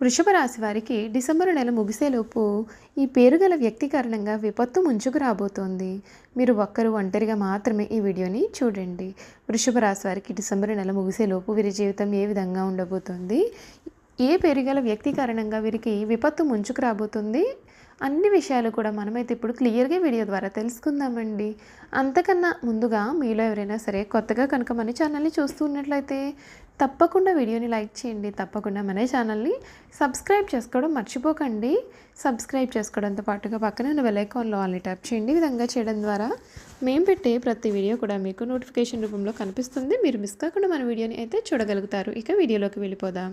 వృషభ రాశి వారికి డిసెంబరు నెల ముగిసేలోపు ఈ పేరుగల వ్యక్తి కారణంగా విపత్తు ముంచుకు రాబోతోంది. మీరు ఒక్కరు ఒంటరిగా మాత్రమే ఈ వీడియోని చూడండి. వృషభ రాశి వారికి డిసెంబరు నెల ముగిసేలోపు వీరి జీవితం ఏ విధంగా ఉండబోతోంది? ఏ పేరుగల వ్యక్తి కారణంగా వీరికి విపత్తు ముంచుకు రాబోతుంది? అన్ని విషయాలు కూడా మనమైతే ఇప్పుడు క్లియర్గా వీడియో ద్వారా తెలుసుకుందామండి. అంతకన్నా ముందుగా మీలో ఎవరైనా సరే కొత్తగా కనుక మన ఛానల్ని చూస్తూ ఉన్నట్లయితే తప్పకుండా వీడియోని లైక్ చేయండి తప్పకుండా మన ఛానల్ని సబ్స్క్రైబ్ చేసుకోవడం మర్చిపోకండి. సబ్స్క్రైబ్ చేసుకోవడంతో పాటుగా పక్కన ఉన్న వెలైకాన్లో ఐకాన్లో ఆల్ని ట్యాప్ చేయండి. విధంగా చేయడం ద్వారా మేము పెట్టే ప్రతి వీడియో కూడా మీకు నోటిఫికేషన్ రూపంలో కనిపిస్తుంది. మీరు మిస్ కాకుండా మన వీడియోని అయితే చూడగలుగుతారు. ఇక వీడియోలోకి వెళ్ళిపోదాం.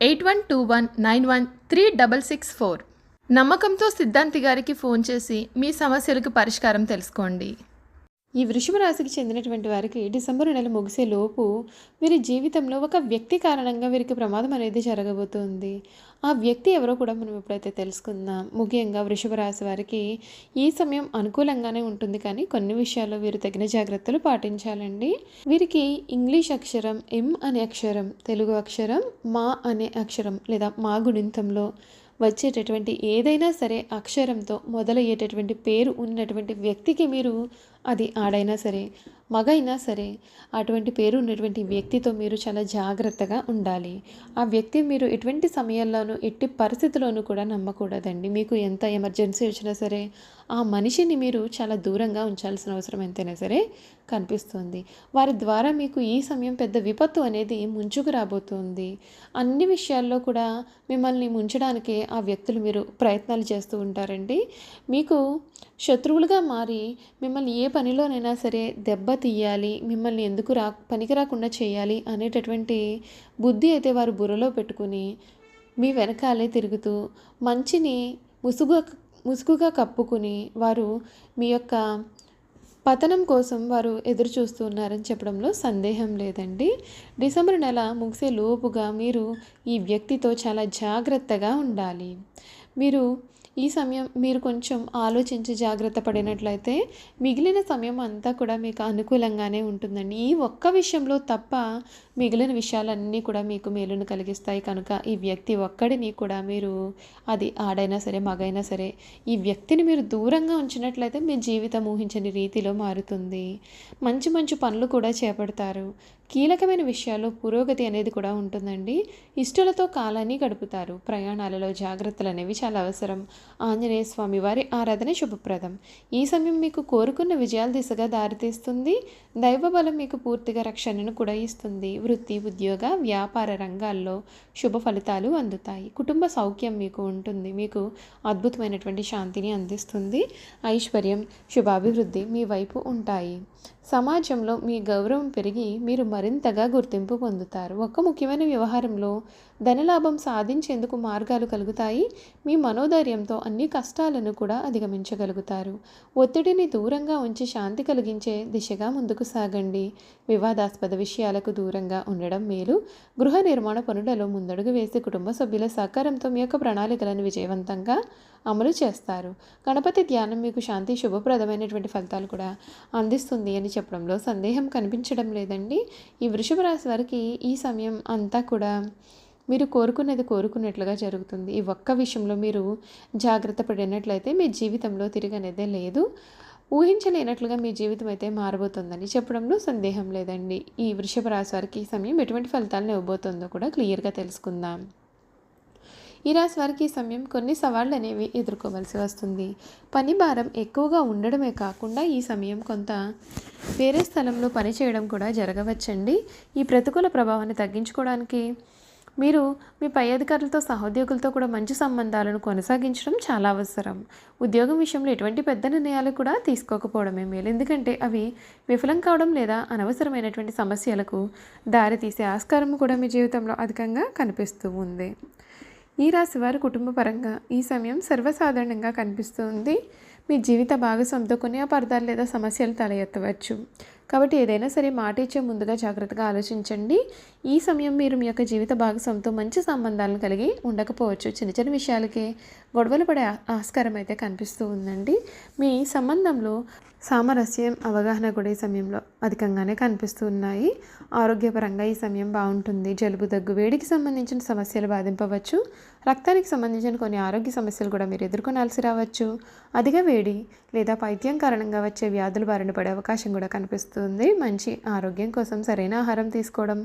eight one two one nine one three double six four నమ్మకంతో సిద్ధాంతి గారికి ఫోన్ చేసి మీ సమస్యలకు పరిష్కారం తెలుసుకోండి ఈ వృషభ రాశికి చెందినటువంటి వారికి డిసెంబర్ నెల ముగిసే లోపు వీరి జీవితంలో ఒక వ్యక్తి కారణంగా వీరికి ప్రమాదం అనేది జరగబోతుంది. ఆ వ్యక్తి ఎవరో కూడా మనం ఎప్పుడైతే తెలుసుకుందాం. ముఖ్యంగా వృషభ రాశి వారికి ఈ సమయం అనుకూలంగానే ఉంటుంది. కానీ కొన్ని విషయాల్లో వీరు తగిన జాగ్రత్తలు పాటించాలండి. వీరికి ఇంగ్లీష్ అక్షరం ఎం అనే అక్షరం తెలుగు అక్షరం మా అనే అక్షరం లేదా మా గుణింతంలో వచ్చేటటువంటి ఏదైనా సరే అక్షరంతో మొదలయ్యేటటువంటి పేరు ఉన్నటువంటి వ్యక్తికి మీరు అది ఆడైనా సరే మగైనా సరే అటువంటి పేరు ఉన్నటువంటి వ్యక్తితో మీరు చాలా జాగ్రత్తగా ఉండాలి. ఆ వ్యక్తి మీరు ఎటువంటి సమయాల్లోనూ ఎట్టి పరిస్థితుల్లోనూ కూడా నమ్మకూడదండి. మీకు ఎంత ఎమర్జెన్సీ వచ్చినా సరే ఆ మనిషిని మీరు చాలా దూరంగా ఉంచాల్సిన అవసరం ఎంతైనా సరే కనిపిస్తుంది. వారి ద్వారా మీకు ఈ సమయం పెద్ద విపత్తు అనేది ముంచుకు రాబోతుంది. అన్ని విషయాల్లో కూడా మిమ్మల్ని ముంచడానికే ఆ వ్యక్తులు మీరు ప్రయత్నాలు చేస్తూ ఉంటారండి. మీకు శత్రువులుగా మారి మిమ్మల్ని ఏ పనిలోనైనా సరే దెబ్బ తీయాలి మిమ్మల్ని ఎందుకు రా పనికి రాకుండా చేయాలి అనేటటువంటి బుద్ధి అయితే వారు బుర్రలో పెట్టుకుని మీ వెనకాలే తిరుగుతూ మంచిని ముసుగు ముసుగుగా కప్పుకుని వారు మీ యొక్క పతనం కోసం వారు ఎదురు చూస్తున్నారని చెప్పడంలో సందేహం లేదండి. డిసెంబర్ నెల ముగిసే లోపుగా మీరు ఈ వ్యక్తితో చాలా జాగ్రత్తగా ఉండాలి. మీరు ఈ సమయం మీరు కొంచెం ఆలోచించి జాగ్రత్త పడినట్లయితే మిగిలిన సమయం అంతా కూడా మీకు అనుకూలంగానే ఉంటుందండి. ఈ ఒక్క విషయంలో తప్ప మిగిలిన విషయాలన్నీ కూడా మీకు మేలును కలిగిస్తాయి. కనుక ఈ వ్యక్తి ఒక్కడిని కూడా మీరు అది ఆడైనా సరే మగైనా సరే ఈ వ్యక్తిని మీరు దూరంగా ఉంచినట్లయితే మీ జీవితం ఊహించని రీతిలో మారుతుంది. మంచి మంచి పనులు కూడా చేపడతారు. కీలకమైన విషయాల్లో పురోగతి అనేది కూడా ఉంటుందండి. ఇష్టలతో కాలాన్ని గడుపుతారు. ప్రయాణాలలో జాగ్రత్తలు అనేవి చాలా అవసరం. ఆంజనేయ స్వామి వారి ఆరాధన శుభప్రదం. ఈ సమయం మీకు కోరుకున్న విజయాల దిశగా దారితీస్తుంది. దైవ బలం మీకు పూర్తిగా రక్షణను కూడా ఇస్తుంది. వృత్తి ఉద్యోగ వ్యాపార రంగాల్లో శుభ ఫలితాలు అందుతాయి. కుటుంబ సౌఖ్యం మీకు ఉంటుంది. మీకు అద్భుతమైనటువంటి శాంతిని అందిస్తుంది. ఐశ్వర్యం శుభాభివృద్ధి మీ వైపు ఉంటాయి. సమాజంలో మీ గౌరవం పెరిగి మీరు మరింతగా గుర్తింపు పొందుతారు. ఒక ముఖ్యమైన వ్యవహారంలో ధనలాభం సాధించేందుకు మార్గాలు కలుగుతాయి. మీ మనోధైర్యంతో అన్ని కష్టాలను కూడా అధిగమించగలుగుతారు. ఒత్తిడిని దూరంగా ఉంచి శాంతి కలిగించే దిశగా ముందుకు సాగండి. వివాదాస్పద విషయాలకు దూరంగా ఉండడం మేలు. గృహ నిర్మాణ పనులలో ముందడుగు వేసి కుటుంబ సభ్యుల సహకారంతో మీ యొక్క ప్రణాళికలను విజయవంతంగా అమలు చేస్తారు. గణపతి ధ్యానం మీకు శాంతి శుభప్రదమైనటువంటి ఫలితాలు కూడా అందిస్తుంది అని చెప్పడంలో సందేహం కనిపించడం లేదండి. ఈ వృషభ రాశి వారికి ఈ సమయం అంతా కూడా మీరు కోరుకునేది కోరుకున్నట్లుగా జరుగుతుంది. ఈ ఒక్క విషయంలో మీరు జాగ్రత్త పడినట్లయితే మీ జీవితంలో తిరిగనేదే లేదు. ఊహించలేనట్లుగా మీ జీవితం అయితే మారబోతుందని చెప్పడంలో సందేహం లేదండి. ఈ వృషభ రాశి వారికి ఈ సమయం ఎటువంటి ఫలితాలను ఇవ్వబోతుందో కూడా క్లియర్గా తెలుసుకుందాం. ఈ రాశి వారికి ఈ సమయం కొన్ని సవాళ్ళు అనేవి ఎదుర్కోవాల్సి వస్తుంది. పని భారం ఎక్కువగా ఉండడమే కాకుండా ఈ సమయం కొంత వేరే స్థలంలో పని చేయడం కూడా జరగవచ్చండి. ఈ ప్రతికూల ప్రభావాన్ని తగ్గించుకోవడానికి మీరు మీ పై అధికారులతో సహోద్యోగులతో కూడా మంచి సంబంధాలను కొనసాగించడం చాలా అవసరం. ఉద్యోగం విషయంలో ఎటువంటి పెద్ద నిర్ణయాలు కూడా తీసుకోకపోవడమే మేలు. ఎందుకంటే అవి విఫలం కావడం లేదా అనవసరమైనటువంటి సమస్యలకు దారితీసే ఆస్కారం కూడా మీ జీవితంలో అధికంగా కనిపిస్తూ ఉంది. ఈ రాశి వారి కుటుంబ పరంగా ఈ సమయం సర్వసాధారణంగా కనిపిస్తుంది. మీ జీవిత భాగస్వామితో కొన్ని అపార్థాలు లేదా సమస్యలు తల ఎత్తవచ్చు కాబట్టి ఏదైనా సరే మాట ఇచ్చే ముందుగా జాగ్రత్తగా ఆలోచించండి. ఈ సమయం మీరు మీ యొక్క జీవిత భాగస్వామితో మంచి సంబంధాలను కలిగి ఉండకపోవచ్చు. చిన్న చిన్న విషయాలకే గొడవలు పడే ఆ- ఆస్కారం అయితే కనిపిస్తూ ఉందండి. మీ సంబంధంలో సామరస్యం అవగాహన కూడా ఈ సమయంలో అధికంగానే కనిపిస్తూ ఉన్నాయి. ఆరోగ్యపరంగా ఈ సమయం బాగుంటుంది. జలుబు దగ్గు వేడికి సంబంధించిన సమస్యలు బాధింపవచ్చు. రక్తానికి సంబంధించిన కొన్ని ఆరోగ్య సమస్యలు కూడా మీరు ఎదుర్కొనాల్సి రావచ్చు. అధిక వేడి లేదా పైత్యం కారణంగా వచ్చే వ్యాధులు బారిన పడే అవకాశం కూడా కనిపిస్తుంది. మంచి ఆరోగ్యం కోసం సరైన ఆహారం తీసుకోవడం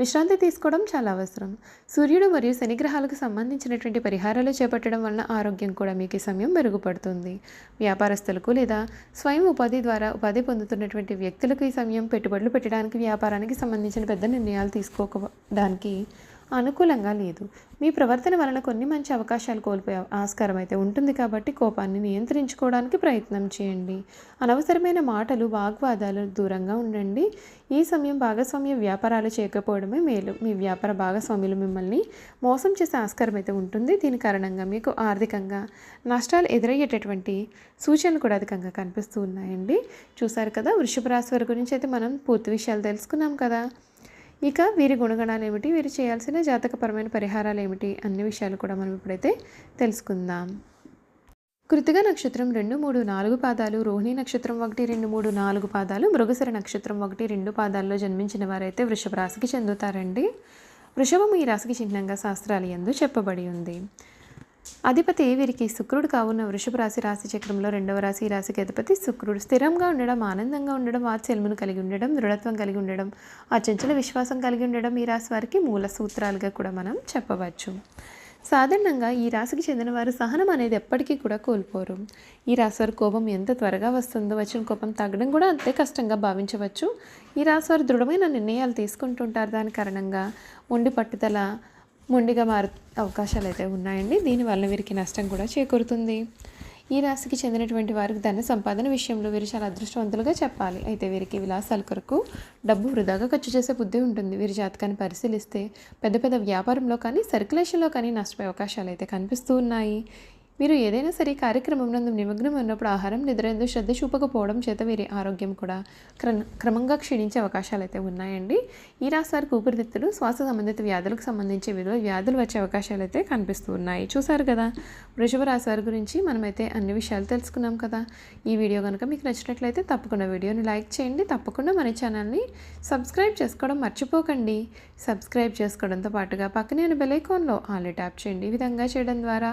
విశ్రాంతి తీసుకోవడం చాలా అవసరం. సూర్యుడు మరియు శనిగ్రహాలకు సంబంధించినటువంటి పరిహారాలు చేపట్టడం వలన ఆరోగ్యం కూడా మీకు ఈ సమయం మెరుగుపడుతుంది. వ్యాపారస్తులకు లేదా స్వయం ఉపాధి ద్వారా ఉపాధి పొందుతున్నటువంటి వ్యక్తులకు ఈ సమయం పెట్టుబడులు పెట్టడానికి వ్యాపారానికి సంబంధించిన పెద్ద నిర్ణయాలు తీసుకోవడానికి అనుకూలంగా లేదు. మీ ప్రవర్తన వలన కొన్ని మంచి అవకాశాలు కోల్పోయే ఆస్కారం అయితే ఉంటుంది కాబట్టి కోపాన్ని నియంత్రించుకోవడానికి ప్రయత్నం చేయండి. అనవసరమైన మాటలు వాగ్వాదాలు దూరంగా ఉండండి. ఈ సమయం భాగస్వామ్య వ్యాపారాలు చేయకపోవడమే మేలు. మీ వ్యాపార భాగస్వాములు మిమ్మల్ని మోసం చేసే ఆస్కారం అయితే ఉంటుంది. దీని కారణంగా మీకు ఆర్థికంగా నష్టాలు ఎదురయ్యేటటువంటి సూచనలు కూడా అధికంగా కనిపిస్తూ ఉన్నాయండి. చూసారు కదా వృషభ రాశి వారి గురించి అయితే మనం పూర్తి విషయాలు తెలుసుకున్నాం కదా. ఇక వీరి గుణగణాలు ఏమిటి వీరు చేయాల్సిన జాతకపరమైన పరిహారాలు ఏమిటి అన్ని విషయాలు కూడా మనం ఇప్పుడైతే తెలుసుకుందాం. కృతిక నక్షత్రం రెండు మూడు నాలుగు పాదాలు రోహిణి నక్షత్రం ఒకటి రెండు మూడు నాలుగు పాదాలు మృగశిర నక్షత్రం ఒకటి రెండు పాదాల్లో జన్మించిన వారైతే వృషభ రాశికి చెందుతారండి. వృషభం ఈ రాశికి చిహ్నంగా శాస్త్రాలు ఎందు చెప్పబడి ఉంది. అధిపతి వీరికి శుక్రుడు కావున్న వృషభ రాశి రాశి చక్రంలో రెండవ రాశి ఈ రాశికి అధిపతి శుక్రుడు. స్థిరంగా ఉండడం ఆనందంగా ఉండడం వాత్సల్యమును కలిగి ఉండడం దృఢత్వం కలిగి ఉండడం అచంచల విశ్వాసం కలిగి ఉండడం ఈ రాశి వారికి మూల సూత్రాలుగా కూడా మనం చెప్పవచ్చు. సాధారణంగా ఈ రాశికి చెందిన వారు సహనం అనేది ఎప్పటికీ కూడా కోల్పోరు. ఈ రాశి వారి కోపం ఎంత త్వరగా వస్తుందో వచ్చిన కోపం తగ్గడం కూడా అంతే కష్టంగా భావించవచ్చు. ఈ రాశి వారు దృఢమైన నిర్ణయాలు తీసుకుంటుంటారు. దాని కారణంగా ఉండి పట్టుదల మొండిగా మారు అవకాశాలు అయితే ఉన్నాయండి దీనివల్ల వీరికి నష్టం కూడా చేకూరుతుంది. ఈ రాశికి చెందినటువంటి వారికి ధన సంపాదన విషయంలో వీరు చాలా అదృష్టవంతులుగా చెప్పాలి. అయితే వీరికి విలాసాల కొరకు డబ్బు వృధాగా ఖర్చు చేసే బుద్ధి ఉంటుంది. వీరి జాతకాన్ని పరిశీలిస్తే పెద్ద పెద్ద వ్యాపారంలో కానీ సర్క్యులేషన్లో కానీ నష్టపోయే అవకాశాలు అయితే కనిపిస్తూ ఉన్నాయి. మీరు ఏదైనా సరే కార్యక్రమం నందు నిమగ్నం ఉన్నప్పుడు ఆహారం నిద్రందు శ్రద్ధ చూపకపోవడం చేత వీరి ఆరోగ్యం కూడా క్ర క్రమంగా క్షీణించే అవకాశాలు అయితే ఉన్నాయండి. ఈ రాశి వారికి ఊపిరితిత్తులు శ్వాస సంబంధిత వ్యాధులకు సంబంధించి విలువ వ్యాధులు వచ్చే అవకాశాలు అయితే కనిపిస్తూ ఉన్నాయి. చూసారు కదా? వృషభ రాశి వారి గురించి మనమైతే అన్ని విషయాలు తెలుసుకున్నాం కదా. ఈ వీడియో కనుక మీకు నచ్చినట్లయితే తప్పకుండా వీడియోని లైక్ చేయండి. తప్పకుండా మన ఛానల్ని సబ్స్క్రైబ్ చేసుకోవడం మర్చిపోకండి. సబ్స్క్రైబ్ చేసుకోవడంతో పాటుగా పక్కనే బెల్ ఐకాన్లో ఆల్ ట్యాప్ చేయండి. ఈ విధంగా చేయడం ద్వారా